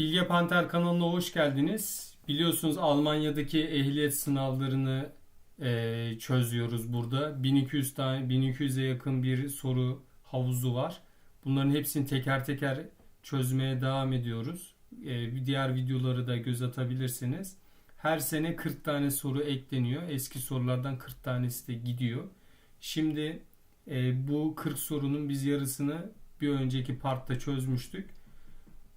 Bilge Panter kanalına hoş geldiniz. Biliyorsunuz Almanya'daki ehliyet sınavlarını e, çözüyoruz burada. 1200 tane 1200'e yakın bir soru havuzu var. Bunların hepsini teker teker çözmeye devam ediyoruz. E, diğer videoları da göz atabilirsiniz. Her sene 40 tane soru ekleniyor. Eski sorulardan 40 tanesi de gidiyor. Şimdi e, bu 40 sorunun biz yarısını bir önceki partta çözmüştük.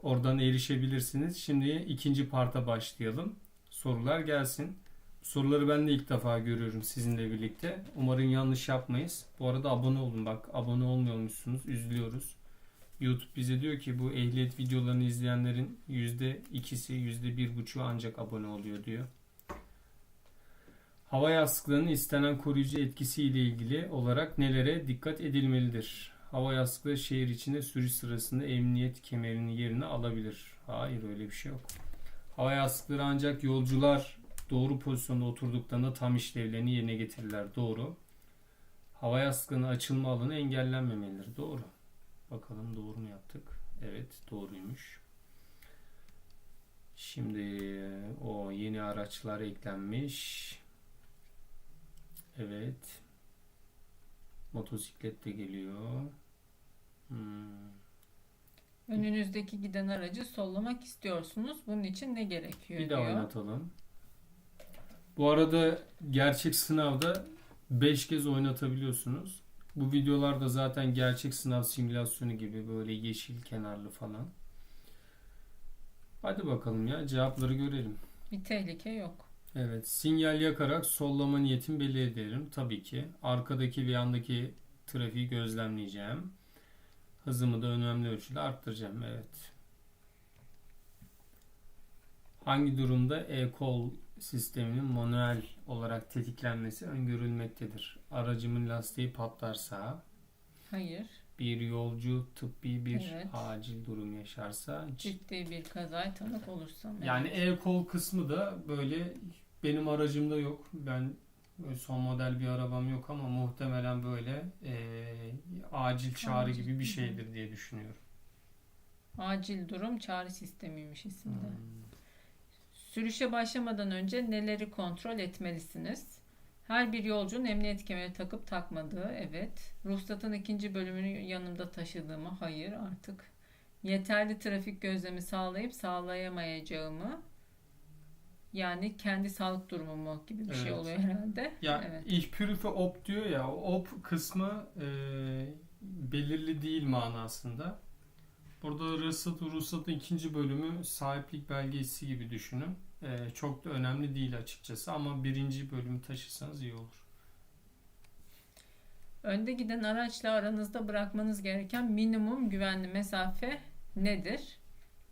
Oradan erişebilirsiniz. Şimdi ikinci parta başlayalım. Sorular gelsin. Soruları ben de ilk defa görüyorum sizinle birlikte. Umarım yanlış yapmayız. Bu arada abone olun bak. Abone olmuyormuşsunuz. Üzülüyoruz. YouTube bize diyor ki bu ehliyet videolarını izleyenlerin %2'si %1,5'u ancak abone oluyor diyor. Hava yastıklarının istenen koruyucu etkisi ile ilgili olarak nelere dikkat edilmelidir? Hava yastıkları şehir içinde sürüş sırasında emniyet kemerinin yerini alabilir. Hayır öyle bir şey yok. Hava yastıkları ancak yolcular doğru pozisyonda oturduklarında tam işlevlerini yerine getirirler. Doğru. Hava yastıklarının açılma alanı engellenmemelidir. Doğru. Bakalım doğru mu yaptık? Evet doğruymuş. Şimdi o yeni araçlar eklenmiş. Evet. Motosiklet de geliyor. Hmm. Önünüzdeki giden aracı sollamak istiyorsunuz. Bunun için ne gerekiyor Bir daha diyor. oynatalım. Bu arada gerçek sınavda 5 kez oynatabiliyorsunuz. Bu videolarda zaten gerçek sınav simülasyonu gibi böyle yeşil kenarlı falan. Hadi bakalım ya cevapları görelim. Bir tehlike yok. Evet, sinyal yakarak sollama niyetimi belli ederim tabii ki. Arkadaki ve yandaki trafiği gözlemleyeceğim. Hızımı da önemli ölçüde arttıracağım. Evet. Hangi durumda e-call sisteminin manuel olarak tetiklenmesi öngörülmektedir? Aracımın lastiği patlarsa, Hayır. bir yolcu tıbbi bir Evet. acil durum yaşarsa, Ciddi bir kazaya tanık olursam. evet. Yani e-kol kısmı da böyle benim aracımda yok. Ben son model bir arabam yok ama muhtemelen böyle e, acil çağrı Acil. gibi bir şeydir diye düşünüyorum. Acil durum çağrı sistemiymiş ismi de. Hmm. Sürüşe başlamadan önce neleri kontrol etmelisiniz? Her bir yolcunun emniyet kemeri takıp takmadığı, evet. Ruhsatın ikinci bölümünü yanımda taşıdığımı, hayır artık. Yeterli trafik gözlemi sağlayıp sağlayamayacağımı, yani kendi sağlık durumumu gibi bir şey Evet. oluyor herhalde. Ya evet. ich prüfe ob diyor ya ob kısmı e, belirli değil manasında. Burada ruhsat, ruhsatın ikinci bölümü sahiplik belgesi gibi düşünün. E, çok da önemli değil açıkçası ama birinci bölümü taşırsanız iyi olur. Önde giden araçla aranızda bırakmanız gereken minimum güvenli mesafe nedir?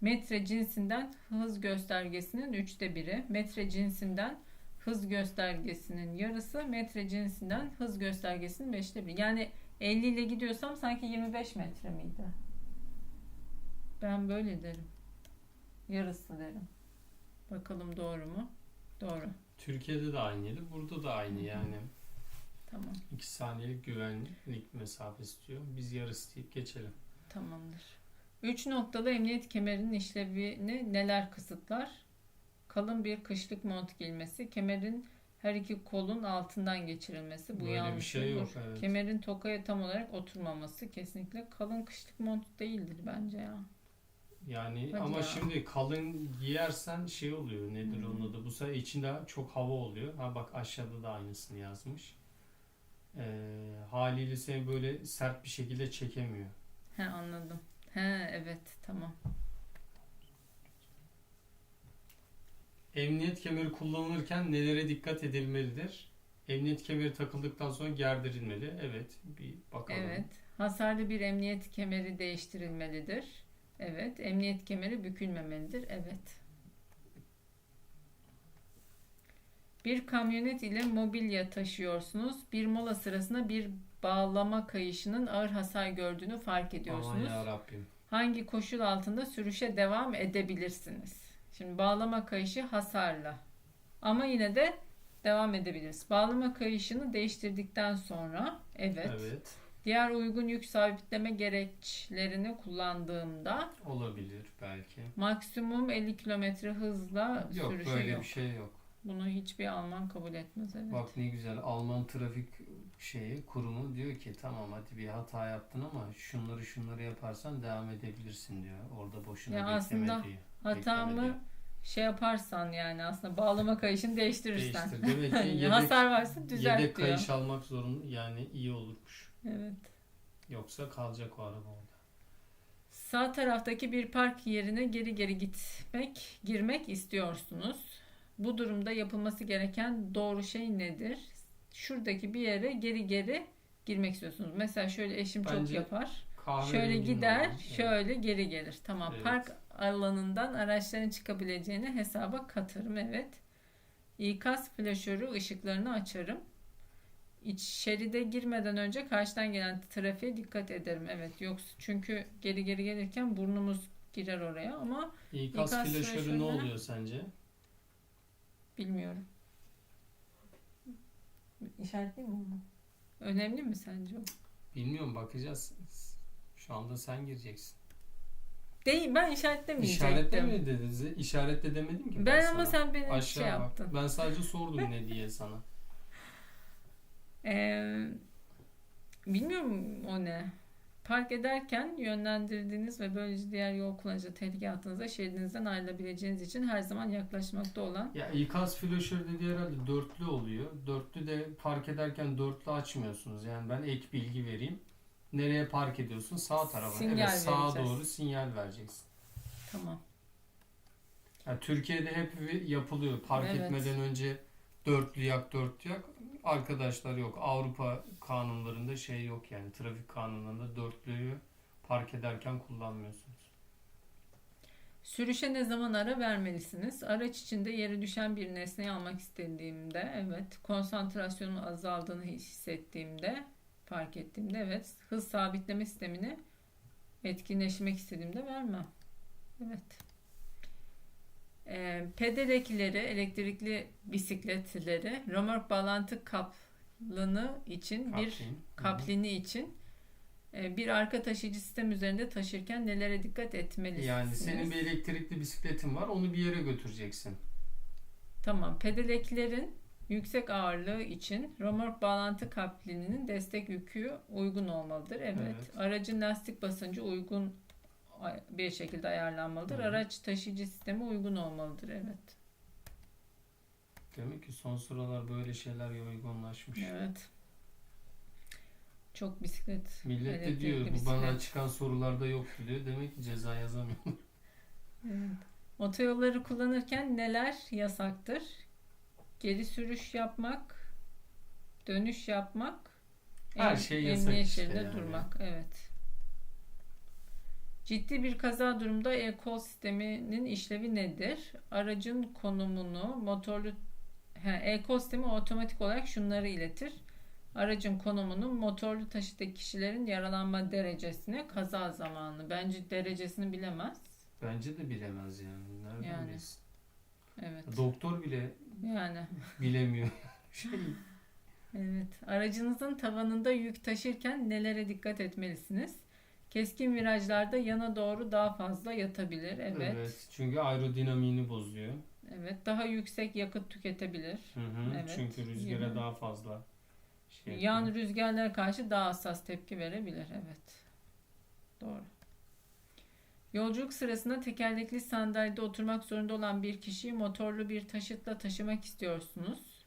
Metre cinsinden hız göstergesinin üçte biri, metre cinsinden hız göstergesinin yarısı, metre cinsinden hız göstergesinin beşte biri. Yani 50 ile gidiyorsam sanki 25 metre miydi? Ben böyle derim. Yarısı derim. Bakalım doğru mu? Doğru. Türkiye'de de aynıydı. Burada da aynı yani. Tamam. 2 saniyelik güvenlik mesafesi diyor. Biz yarısı deyip geçelim. Tamamdır. 3 noktalı emniyet kemerinin işlevini neler kısıtlar? Kalın bir kışlık mont giyilmesi, kemerin her iki kolun altından geçirilmesi. Bu Böyle bir yanlış şey olur. yok, evet. Kemerin tokaya tam olarak oturmaması kesinlikle kalın kışlık mont değildir bence ya. Yani Hadi ama ya. şimdi kalın giyersen şey oluyor. Nedir Hmm. onun adı? Bu sefer içinde çok hava oluyor. Ha bak aşağıda da aynısını yazmış. Ee, haliyle seni böyle sert bir şekilde çekemiyor. He anladım. He evet tamam. Emniyet kemeri kullanılırken nelere dikkat edilmelidir? Emniyet kemeri takıldıktan sonra gerdirilmeli. Evet, bir bakalım. Evet. Hasarlı bir emniyet kemeri değiştirilmelidir. Evet. Emniyet kemeri bükülmemelidir. Evet. Bir kamyonet ile mobilya taşıyorsunuz. Bir mola sırasında bir bağlama kayışının ağır hasar gördüğünü fark Aman ediyorsunuz. ya Rabbim. Hangi koşul altında sürüşe devam edebilirsiniz? Şimdi bağlama kayışı hasarla. Ama yine de devam edebiliriz. Bağlama kayışını değiştirdikten sonra evet. Evet. Diğer uygun yük sabitleme gereçlerini kullandığımda Olabilir belki. maksimum 50 km hızla Yok sürüşü böyle yok. bir şey yok. Bunu hiçbir Alman kabul etmez evet. Bak ne güzel Alman trafik şeyi kurumu diyor ki tamam hadi bir hata yaptın ama şunları şunları yaparsan devam edebilirsin diyor. Orada boşuna Ya bekleme aslında diyor. Hatamı Bekleme şey yaparsan yani aslında bağlama kayışını değiştirirsen. Değiştir. Demek ki yedek, hasar varsa düzelt yedek diyor. kayış almak zorunda yani iyi olurmuş. Evet. Yoksa kalacak o araba orada. Sağ taraftaki bir park yerine geri geri gitmek, girmek istiyorsunuz. Bu durumda yapılması gereken doğru şey nedir? Şuradaki bir yere geri geri girmek istiyorsunuz. Mesela şöyle eşim çok Bence yapar. Kahve Şöyle gider, olan, evet. şöyle geri gelir. Tamam. Evet. Park alanından araçların çıkabileceğini hesaba katarım. Evet. İkaz flaşörü ışıklarını açarım. İç şeride girmeden önce karşıdan gelen trafiğe dikkat ederim. Evet. Yoksa çünkü geri geri gelirken burnumuz girer oraya ama İkaz İkaz flaşörü ne oluyor sence? bilmiyorum. İşaretleyeyim mi onu? Önemli mi sence o? Bilmiyorum bakacağız. Şu anda sen gireceksin. Değil ben işaretlemeyecektim. İşaretle mi dediniz? İşaretle demedim ki ben, Ben sana. ama sen beni Aşağı şey bak. yaptın. Ben sadece sordum ne diye sana. Ee, bilmiyorum o ne. Park ederken yönlendirdiğiniz ve böylece diğer yol kullanıcı tehlike altınızda şeridinizden ayrılabileceğiniz için her zaman yaklaşmakta olan Ya ikaz flaşör dediği herhalde dörtlü oluyor. Dörtlü de park ederken dörtlü açmıyorsunuz. Yani ben ek bilgi vereyim. Nereye park ediyorsun? Sağ tarafa. Sinyal evet sağa vereceğiz. doğru sinyal vereceksin. tamam. Ya Türkiye'de hep yapılıyor. Park Evet. etmeden önce dörtlü yak dörtlü yak. Arkadaşlar yok. Avrupa kanunlarında şey yok yani. Trafik kanunlarında dörtlüyü park ederken kullanmıyorsunuz. Sürüşe ne zaman ara vermelisiniz? Araç içinde yere düşen bir nesneyi almak istediğimde, evet. Konsantrasyonun azaldığını hissettiğimde, fark ettiğimde, evet. Hız sabitleme sistemini etkinleşmek istediğimde vermem. Evet. Pedalekleri, elektrikli bisikletleri, römork bağlantı kaplını için bir Kaplin. Hı. kaplini için e, bir arka taşıyıcı sistem üzerinde taşırken nelere dikkat etmelisiniz? Yani senin bir elektrikli bisikletin var. Onu bir yere götüreceksin. Tamam. Pedaleklerin yüksek ağırlığı için römork bağlantı kaplininin destek yükü uygun olmalıdır. Evet. Evet. Aracın lastik basıncı uygun bir şekilde ayarlanmalıdır. Hı. Araç taşıyıcı sistemi uygun olmalıdır. Evet. Demek ki son sıralar böyle şeyler yaygınlaşmış. Evet. Çok bisiklet. Millet de diyor bu bisiklet. bana çıkan sorularda yoktu diyor. Demek ki ceza yazamıyor. Evet. Otoyolları kullanırken neler yasaktır? Geri sürüş yapmak, dönüş yapmak, Her şey yasak işte yani. durmak. Evet. Ciddi bir kaza durumunda e-call sisteminin işlevi nedir? Aracın konumunu motorlu he, e-call sistemi otomatik olarak şunları iletir. Aracın konumunu, motorlu taşıttaki kişilerin yaralanma derecesine, kaza zamanı. Bence derecesini bilemez. Bence de bilemez yani. Nereden Yani. bilsin? Evet. Doktor bile Yani bilemiyor. şey, evet. Aracınızın tavanında yük taşırken nelere dikkat etmelisiniz? Keskin virajlarda yana doğru daha fazla yatabilir. Evet. evet. Evet. Çünkü aerodinamiğini bozuyor. Daha yüksek yakıt tüketebilir. Hı hı. Evet. Çünkü rüzgara Yine. daha fazla şey Yan yapıyor. rüzgarlara karşı daha hassas tepki verebilir. Evet. Doğru. Yolculuk sırasında tekerlekli sandalyede oturmak zorunda olan bir kişiyi motorlu bir taşıtla taşımak istiyorsunuz.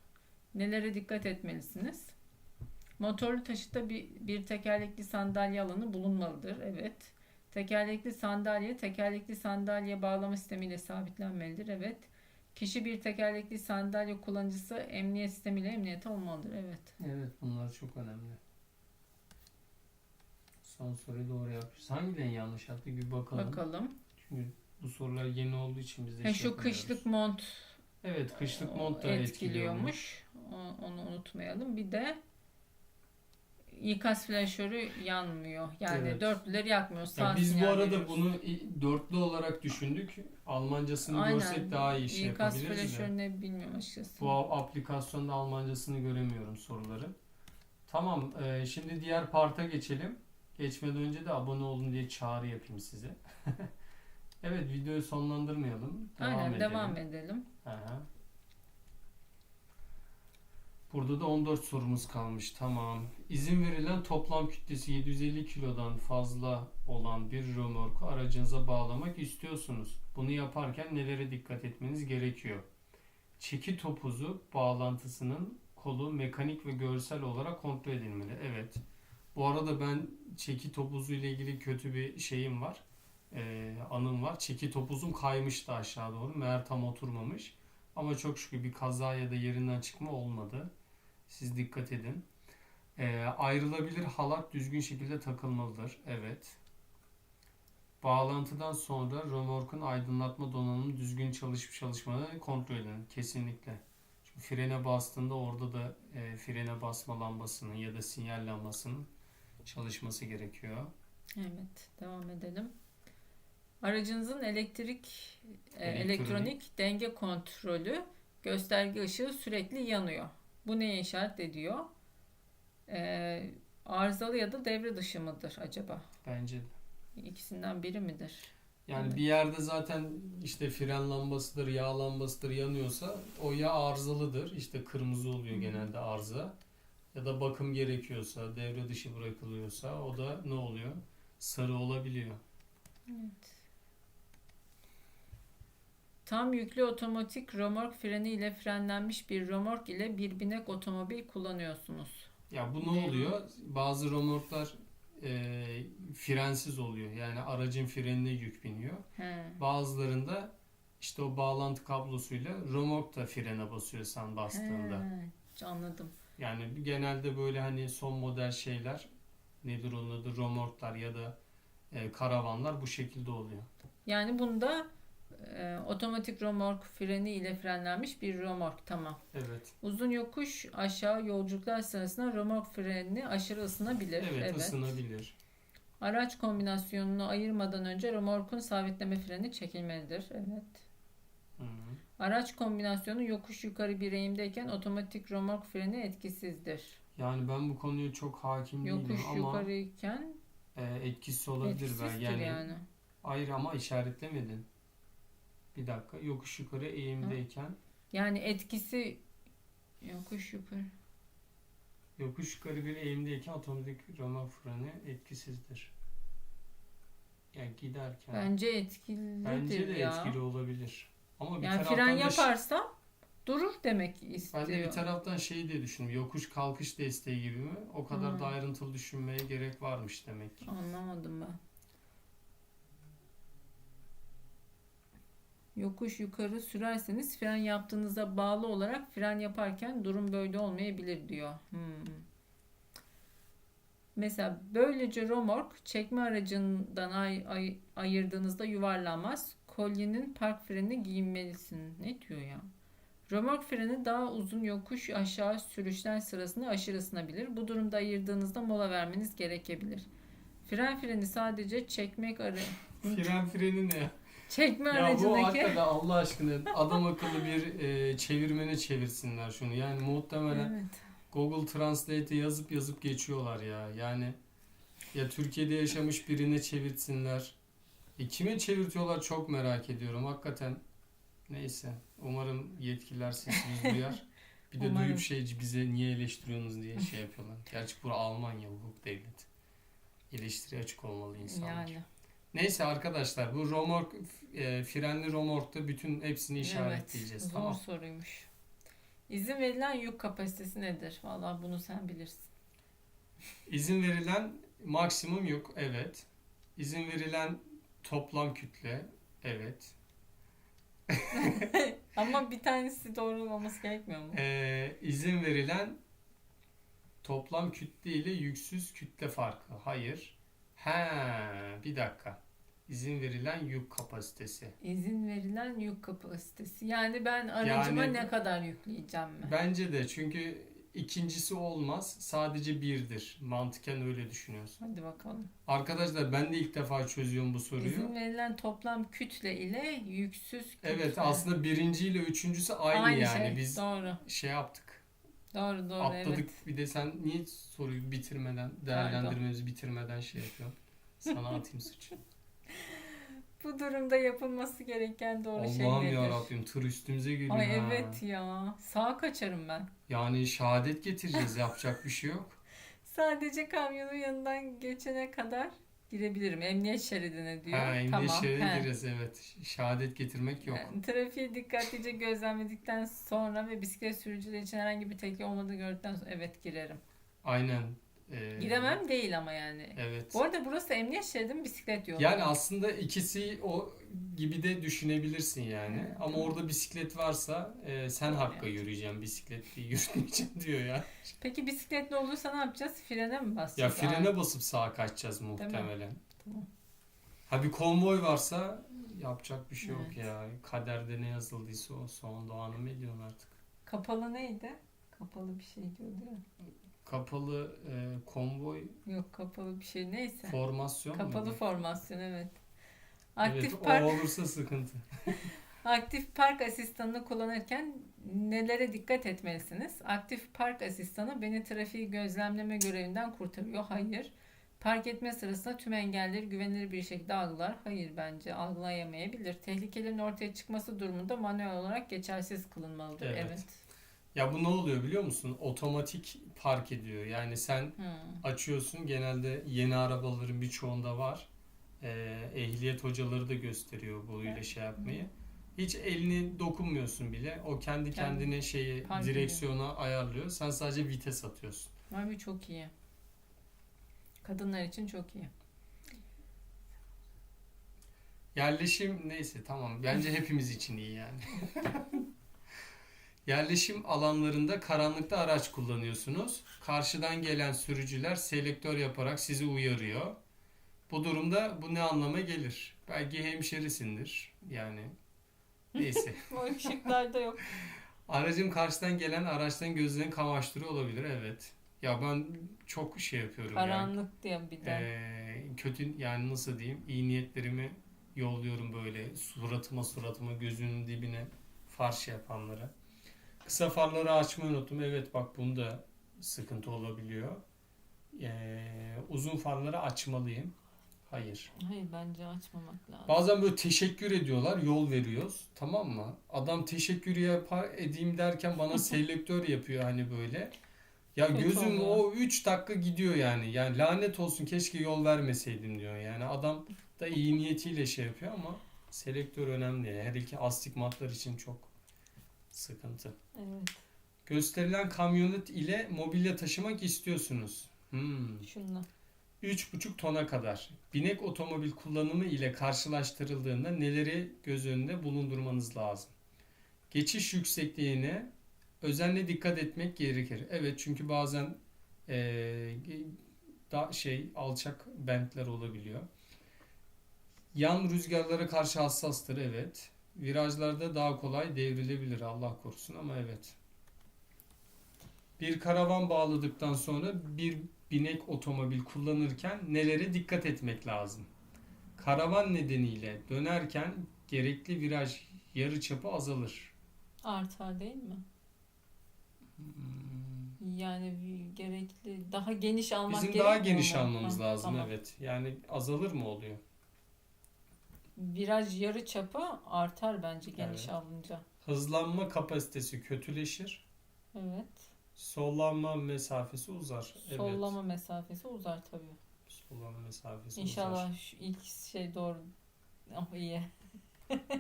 Nelere dikkat etmelisiniz? Motorlu taşıtta bir, bir tekerlekli sandalye alanı bulunmalıdır. Evet. Tekerlekli sandalye tekerlekli sandalye bağlama sistemiyle sabitlenmelidir. Evet. Kişi bir tekerlekli sandalye kullanıcısı emniyet sistemiyle emniyete olmalıdır. Evet. Evet bunlar çok önemli. Son soruyu doğru yapmışız. Hangilerini yanlış yaptık bir bakalım. Bakalım. Çünkü bu sorular yeni olduğu için biz de Ha, şey şu kışlık mont Evet kışlık mont da etkiliyormuş. O- Onu unutmayalım. Bir de ikaz flaşörü yanmıyor. Yani Evet. dörtlüleri yakmıyor. Sağ Ya biz bu arada veriyoruz. bunu dörtlü olarak düşündük. Almancasını görsek daha iyi şey İkaz yapabiliriz de. flaşörü ne bilmiyorum açıkçası. Bu aplikasyonda Almancasını göremiyorum soruları. Tamam, e, şimdi diğer parta geçelim. Geçmeden önce de abone olun diye çağrı yapayım size. Evet, videoyu sonlandırmayalım. Devam Aynen edelim. devam edelim. Aha. Burada da 14 sorumuz kalmış. Tamam. İzin verilen toplam kütlesi 750 kilodan fazla olan bir römorku aracınıza bağlamak istiyorsunuz. Bunu yaparken nelere dikkat etmeniz gerekiyor? Çeki topuzu bağlantısının kolu mekanik ve görsel olarak kontrol edilmeli. Evet. Bu arada ben çeki topuzu ile ilgili kötü bir şeyim var. Ee, anım var. Çeki topuzum kaymıştı aşağı doğru. Meğer tam oturmamış. Ama çok şükür bir kaza ya da yerinden çıkma olmadı. Siz dikkat edin. Ee, ayrılabilir halat düzgün şekilde takılmalıdır. Evet. Bağlantıdan sonra römorkun aydınlatma donanımı düzgün çalışıp çalışmadığını kontrol edin. Kesinlikle. Çünkü frene bastığında orada da e, frene basma lambasının ya da sinyal lambasının çalışması gerekiyor. Evet devam edelim. Aracınızın elektrik, e, Elektronik. elektronik denge kontrolü gösterge ışığı sürekli yanıyor. Bu neye işaret ediyor? E, arızalı ya da devre dışı mıdır acaba? Bence de. İkisinden biri midir? Yani Evet. bir yerde zaten işte fren lambasıdır, yağ lambasıdır yanıyorsa o ya arızalıdır. İşte kırmızı oluyor genelde arıza. Ya da bakım gerekiyorsa, devre dışı bırakılıyorsa o da ne oluyor? Sarı olabiliyor. Evet. Tam yüklü otomatik römork freni ile frenlenmiş bir römork ile bir binek otomobil kullanıyorsunuz. Ya bu ne oluyor? Bazı römorklar e, frensiz oluyor. Yani aracın frenine yük biniyor. He. Bazılarında işte o bağlantı kablosuyla römork da frene basıyor sen bastığında. He, Anladım. Yani genelde böyle hani son model şeyler nedir onun adı romorklar ya da e, karavanlar bu şekilde oluyor. Yani bunda e, otomatik römork freni ile frenlenmiş bir römork tamam. Evet. Uzun yokuş aşağı yolculuklar sırasında römork freni aşırı ısınabilir. Evet, ısınabilir. Araç kombinasyonunu ayırmadan önce römorkun sabitleme freni çekilmelidir. Evet. Hı. Araç kombinasyonu yokuş yukarı bir eğimdeyken otomatik römork freni etkisizdir. Yani ben bu konuya çok hakim Yokuş değilim ama yukarıyken e, etkisiz olabilir etkisizdir. Yani, yani. Hayır ama işaretlemedin. Bir dakika. Yokuş yukarı eğimdeyken Yani etkisi yokuş yukarı. yokuş yukarı bir eğimdeyken otomatik römork freni etkisizdir. Yani giderken Bence etkilidir bence de ya. etkili olabilir. Ama bir Yani taraftan fren da ş- yaparsam durur demek Ben istiyor. de bir taraftan şeyi diye düşündüm. Yokuş kalkış desteği gibi mi? O kadar Hmm. da ayrıntılı düşünmeye gerek varmış demek ki. Anlamadım ben. Yokuş yukarı sürerseniz fren yaptığınızda bağlı olarak fren yaparken durum böyle olmayabilir diyor. Hmm. Mesela böylece romork çekme aracından ay- ay- ayırdığınızda yuvarlanmaz. Kolyenin park frenini giyinmelisin. Ne diyor ya? Römork freni daha uzun yokuş aşağı sürüşler sırasında aşırı ısınabilir. Bu durumda ayırdığınızda mola vermeniz gerekebilir. Fren freni sadece çekmek arı Fren freni ne? Çekme Ya bu aracındaki hakikaten Allah aşkına adam akıllı bir e, çevirmene çevirsinler şunu. Yani muhtemelen Evet. Google Translate'e yazıp yazıp geçiyorlar ya. Yani ya Türkiye'de yaşamış birine çevirtsinler. E, kime çevirtiyorlar çok merak ediyorum. Hakikaten neyse. Umarım yetkililer sesimizi duyar. Bir de Umarım. duyup şey bize niye eleştiriyorsunuz diye şey yapıyorlar. Gerçi bura Almanya hukuk devleti. Eleştiri açık olmalı insanlar. Yani. Neyse arkadaşlar bu romork e, frenli romorkta bütün hepsini Evet. işaretleyeceğiz. Zor Tamam. soruymuş. İzin verilen yük kapasitesi nedir? Vallahi bunu sen bilirsin. İzin verilen maksimum yok. Evet. İzin verilen toplam kütle. Evet. Ama bir tanesi doğru olması gerekmiyor mu? Ee, izin verilen toplam kütle ile yüksüz kütle farkı. Hayır. He, bir dakika. İzin verilen yük kapasitesi. İzin verilen yük kapasitesi. Yani ben aracıma Yani- ne kadar yükleyeceğim mi? Bence de çünkü ikincisi olmaz. Sadece birdir. Mantıken öyle düşünüyorsun. Hadi bakalım. Arkadaşlar ben de ilk defa çözüyorum bu soruyu. İzin verilen toplam kütle ile yüksüz kütle. Evet aslında birinci ile üçüncüsü aynı, yani. şey. Biz Doğru. şey yaptık. Doğru doğru Atladık. evet. Bir de sen niye soruyu bitirmeden, değerlendirmemizi bitirmeden şey yapıyorsun? Sana atayım suçu. Bu durumda yapılması gereken doğru şey Allah'ım nedir? ya Rabbim tır üstümüze geliyor Ay ha. evet ya. Sağa kaçarım ben. Yani şehadet getireceğiz. Yapacak bir şey yok. Sadece kamyonun yanından geçene kadar girebilirim. Emniyet şeridine diyor. Ha, emniyet tamam. şeride he. gireceğiz evet. Şehadet getirmek yok. Yani trafiği dikkatlice gözlemledikten sonra ve bisiklet sürücüleri için herhangi bir tehlike olmadığı gördükten sonra evet girerim. Aynen. Ee, Giremem değil ama yani. Evet. Bu arada burası emniyet şeridi mi bisiklet yolu? Yani aslında ikisi o gibi de düşünebilirsin yani. Evet, Ama orada bisiklet varsa e, sen Doğru hakka yani. yürüyeceksin. Bisikletli yürütmeyeceksin diyor ya. Peki bisikletli olursa ne yapacağız? Frene mi Ya basacağız? frene basıp sağa kaçacağız muhtemelen. Tamam. Ha bir konvoy varsa yapacak bir şey yok Evet. ya. Kaderde ne yazıldıysa o son doğanı mı ediyorsun artık. Kapalı neydi? Kapalı bir şey diyordu ya. Kapalı e, konvoy Yok kapalı bir şey neyse. formasyon Kapalı muydu? formasyon evet. Aktif evet, park o olursa sıkıntı. aktif park asistanını kullanırken nelere dikkat etmelisiniz? Aktif park asistanı beni trafiği gözlemleme görevinden kurtarıyor. Hayır. Park etme sırasında tüm engelleri güvenilir bir şekilde algılar. Hayır bence algılayamayabilir. Tehlikelerin ortaya çıkması durumunda manuel olarak geçersiz kılınmalıdır. Evet. Evet. Ya bu ne oluyor biliyor musun? Otomatik park ediyor. Yani sen Hmm. açıyorsun. Genelde yeni arabaların birçoğunda var. Ee, ehliyet hocaları da gösteriyor bu ile Evet. şey yapmayı. Hiç elini dokunmuyorsun bile. O kendi Kendi kendine şeyi park direksiyona ayarlıyor. Sen sadece vites atıyorsun. Abi çok iyi. Kadınlar için çok iyi. Yerleşim neyse tamam. Bence hepimiz için iyi yani. Yerleşim alanlarında karanlıkta araç kullanıyorsunuz. Karşıdan gelen sürücüler selektör yaparak sizi uyarıyor. Bu durumda bu ne anlama gelir? Belki hemşerisindir. Yani neyse. O ışıklarda yok. Aracın karşıdan gelen araçtan gözlerini kamaştırıyor olabilir. Evet. Ya ben çok şey yapıyorum yani. Karanlık diye bir de. Ee, kötü yani nasıl diyeyim iyi niyetlerimi yolluyorum böyle suratıma suratıma gözünün dibine farş yapanlara. Kısa farları açmayı unuttum. Evet bak bunda sıkıntı olabiliyor. Ee, uzun farları açmalıyım. Hayır. Hayır bence açmamak lazım. Bazen böyle teşekkür ediyorlar, yol veriyoruz. Tamam mı? Adam teşekkür yapar edeyim derken bana selektör yapıyor hani böyle. Ya Kötü gözüm oluyor. o 3 dakika gidiyor yani. Yani lanet olsun keşke yol vermeseydim diyor. Yani adam da iyi niyetiyle şey yapıyor ama selektör önemli. Her iki astigmatlar için çok sıkıntı. Evet. Gösterilen kamyonet ile mobilya taşımak istiyorsunuz. Hmm. Şunla. 3,5 tona kadar binek otomobil kullanımı ile karşılaştırıldığında neleri göz önünde bulundurmanız lazım? Geçiş yüksekliğine özenle dikkat etmek gerekir. Evet çünkü bazen eee da şey alçak bentler olabiliyor. Yan rüzgarlara karşı hassastır evet. Virajlarda daha kolay devrilebilir Allah korusun ama evet. Bir karavan bağladıktan sonra bir binek otomobil kullanırken nelere dikkat etmek lazım? Karavan nedeniyle dönerken gerekli viraj yarıçapı azalır. Artar değil mi? Yani bir gerekli daha geniş almak Bizim daha geniş almamız lazım tamam. evet. Yani azalır mı oluyor? Viraj yarı çapı artar bence geniş Evet. alınca. Hızlanma kapasitesi kötüleşir. Evet. Sollanma mesafesi uzar. Evet. Sollama mesafesi uzar tabii. Sollanma mesafesi İnşallah uzar. şu ilk şey doğru. Oh iyi.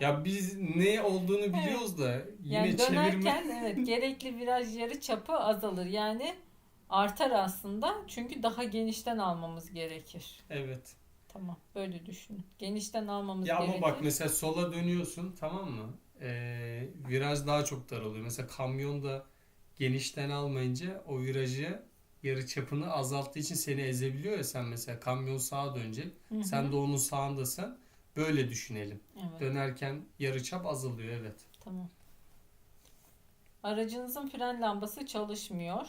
Ya biz ne olduğunu biliyoruz da yine Yani çevirme dönerken evet gerekli viraj yarı çapı azalır. Yani artar aslında. Çünkü daha genişten almamız gerekir. Evet. Tamam böyle düşün. Genişten almamız Ya gerekir. ama bak mesela sola dönüyorsun tamam mı? Ee, viraj daha çok daralıyor. Mesela kamyonda genişten almayınca o virajı yarı çapını azalttığı için seni ezebiliyor ya sen mesela kamyon sağa dönecek. Hı hı. Sen de onun sağındasın. Böyle düşünelim. Evet. Dönerken yarı çap azalıyor evet. Tamam. Aracınızın fren lambası çalışmıyor.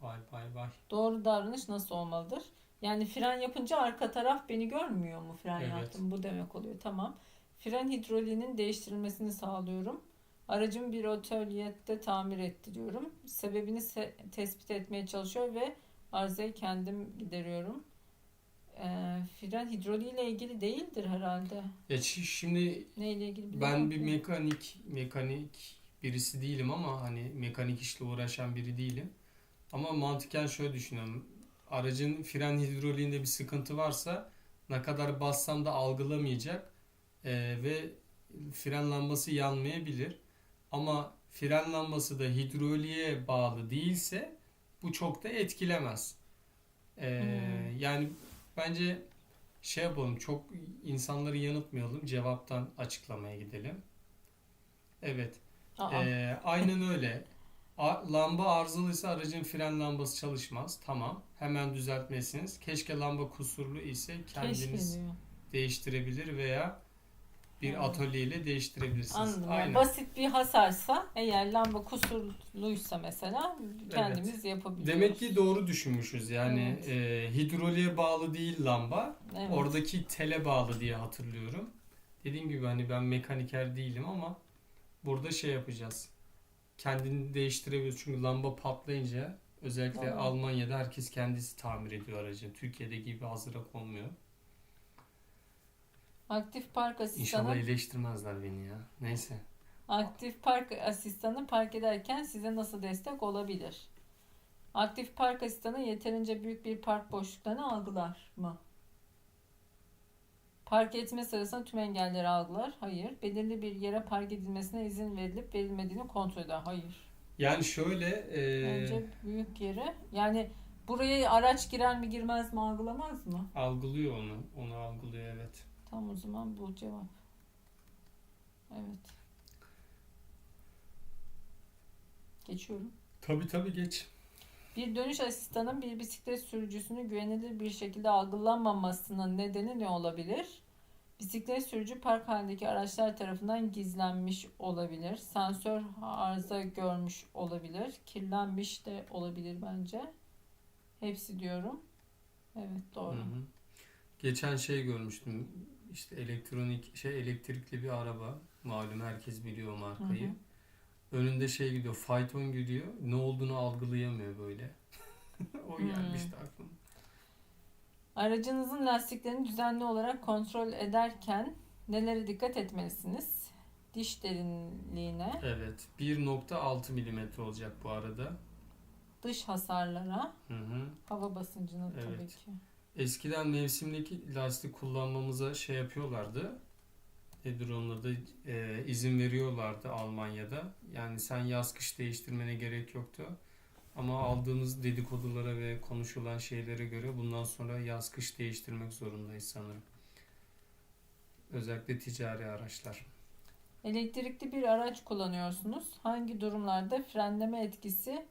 Vay vay vay. Doğru davranış nasıl olmalıdır? Yani fren yapınca arka taraf beni görmüyor mu fren Evet. yaptım? Bu demek oluyor. Tamam. Fren hidroliğinin değiştirilmesini sağlıyorum. Aracımı bir atölyede tamir ettiriyorum. Sebebini se- tespit etmeye çalışıyor ve arızayı kendim gideriyorum. Ee, fren hidroliğiyle ilgili değildir herhalde. Ya şi- şimdi Neyle ilgili ben bir mekanik mekanik birisi değilim ama hani mekanik işle uğraşan biri değilim. Ama mantıken şöyle düşünüyorum. Aracın fren hidroliğinde bir sıkıntı varsa ne kadar bassam da algılamayacak Ee, ve fren lambası yanmayabilir. Ama fren lambası da hidroliğe bağlı değilse bu çok da etkilemez. Ee, Hmm. Yani bence şey yapalım çok insanları yanıltmayalım cevaptan açıklamaya gidelim. Evet. Aa, Ee, aynen öyle. Lamba arızalıysa aracın fren lambası çalışmaz. Tamam. Hemen düzeltmesiniz. Keşke lamba kusurlu ise kendiniz keşke diyor. değiştirebilir veya bir Hmm. atölyeyle değiştirebilirsiniz. Anladım. Yani Aynen. basit bir hasarsa eğer lamba kusurluysa mesela kendimiz yapabiliyoruz. Demek ki doğru düşünmüşüz. Yani Evet. e, hidroliğe bağlı değil lamba. Evet. Oradaki tele bağlı diye hatırlıyorum. Dediğim gibi hani ben mekaniker değilim ama burada şey yapacağız. Kendini değiştirebiliyoruz. Çünkü lamba patlayınca özellikle Doğru. Almanya'da herkes kendisi tamir ediyor aracı. Türkiye'de gibi hazıra konmuyor. Aktif park İnşallah asistanı iyileştirmezler beni ya. Neyse. Aktif park asistanı park ederken size nasıl destek olabilir? Aktif park asistanı yeterince büyük bir park boşluklarını algılar mı? Park etme sırasında tüm engelleri algılar. Hayır. Belirli bir yere park edilmesine izin verilip verilmediğini kontrol eder. Hayır. Yani şöyle e, Bence büyük yere. Yani buraya araç girer mi girmez mi algılamaz mı? algılıyor onu. Onu algılıyor evet. Tam o zaman bu cevap. Evet. Geçiyorum. Tabii tabii geç. Bir dönüş asistanın bir bisiklet sürücüsünü güvenilir bir şekilde algılamamasının nedeni ne olabilir? Bisiklet sürücü park halindeki araçlar tarafından gizlenmiş olabilir. Sensör arıza görmüş olabilir. Kirlenmiş de olabilir bence. Hepsi diyorum. Evet doğru. Hı hı. Geçen şey görmüştüm. İşte elektronik şey elektrikli bir araba. Malum herkes biliyor markayı. Hı hı. Önünde şey gidiyor, fayton gidiyor. Ne olduğunu algılayamıyor böyle. o Hmm. gelmişti aklıma. Aracınızın lastiklerini düzenli olarak kontrol ederken nelere dikkat etmelisiniz? Diş derinliğine, Evet. 1.6 milimetre olacak bu arada. dış hasarlara, Hı hı. hava basıncına tabii Evet. ki. Eskiden mevsimlik lastik kullanmamıza şey yapıyorlardı. Nedir onun adı? Ee, izin veriyorlardı Almanya'da. Yani sen yaz kış değiştirmene gerek yoktu. Ama aldığımız dedikodulara ve konuşulan şeylere göre bundan sonra yaz kış değiştirmek zorundayız sanırım. Özellikle ticari araçlar. Elektrikli bir araç kullanıyorsunuz. Hangi durumlarda frenleme etkisi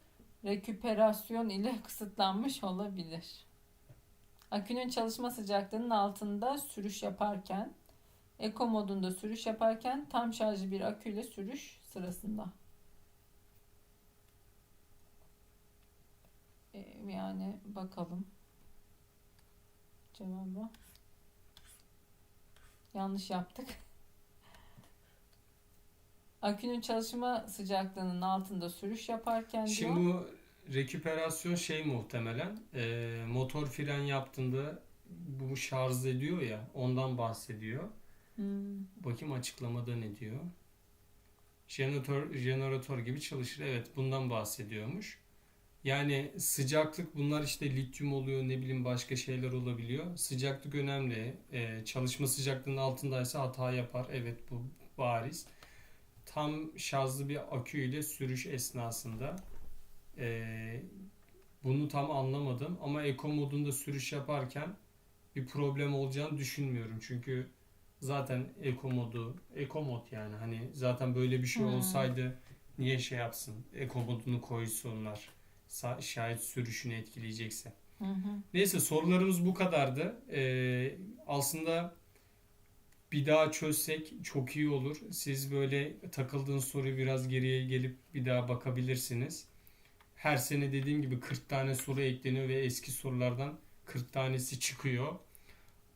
reküperasyon ile kısıtlanmış olabilir? Akünün çalışma sıcaklığının altında sürüş yaparken, eko modunda sürüş yaparken, tam şarjlı bir aküyle sürüş sırasında. E, Yani bakalım cevabı. Yanlış yaptık. Akünün çalışma sıcaklığının altında sürüş yaparken. Şimdi bu reküperasyon şey muhtemelen e, motor fren yaptığında bu şarj ediyor ya ondan bahsediyor. Hmm. Bakayım açıklamada ne diyor. Jeneratör, jeneratör gibi çalışır. Evet bundan bahsediyormuş. Yani sıcaklık bunlar işte lityum oluyor ne bileyim başka şeyler olabiliyor. Sıcaklık önemli. Ee, çalışma sıcaklığının altındaysa hata yapar. Evet bu bariz. Tam şarjlı bir akü ile sürüş esnasında ee, bunu tam anlamadım ama eko modunda sürüş yaparken bir problem olacağını düşünmüyorum. Çünkü zaten eko modu eko mod yani hani zaten böyle bir şey Hmm. olsaydı niye şey yapsın eko modunu koysunlar şayet sürüşünü etkileyecekse. Hı hı. Neyse sorularımız bu kadardı. Ee, aslında bir daha çözsek çok iyi olur. Siz böyle takıldığınız soruyu biraz geriye gelip bir daha bakabilirsiniz. Her sene dediğim gibi 40 tane soru ekleniyor ve eski sorulardan 40 tanesi çıkıyor.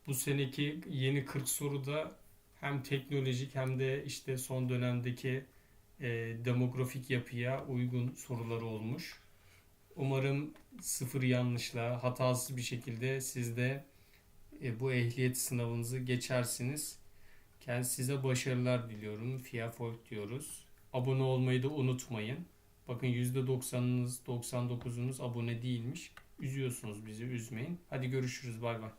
Bu seneki yeni 40 soruda hem teknolojik hem de işte son dönemdeki e, demografik yapıya uygun soruları olmuş. Umarım sıfır yanlışla, hatasız bir şekilde siz de e, bu ehliyet sınavınızı geçersiniz. Kendisi size başarılar diliyorum. Fia Folk diyoruz. Abone olmayı da unutmayın. Bakın %90'ınız, 99'unuz abone değilmiş. Üzüyorsunuz bizi, üzmeyin. Hadi görüşürüz. Bay bay.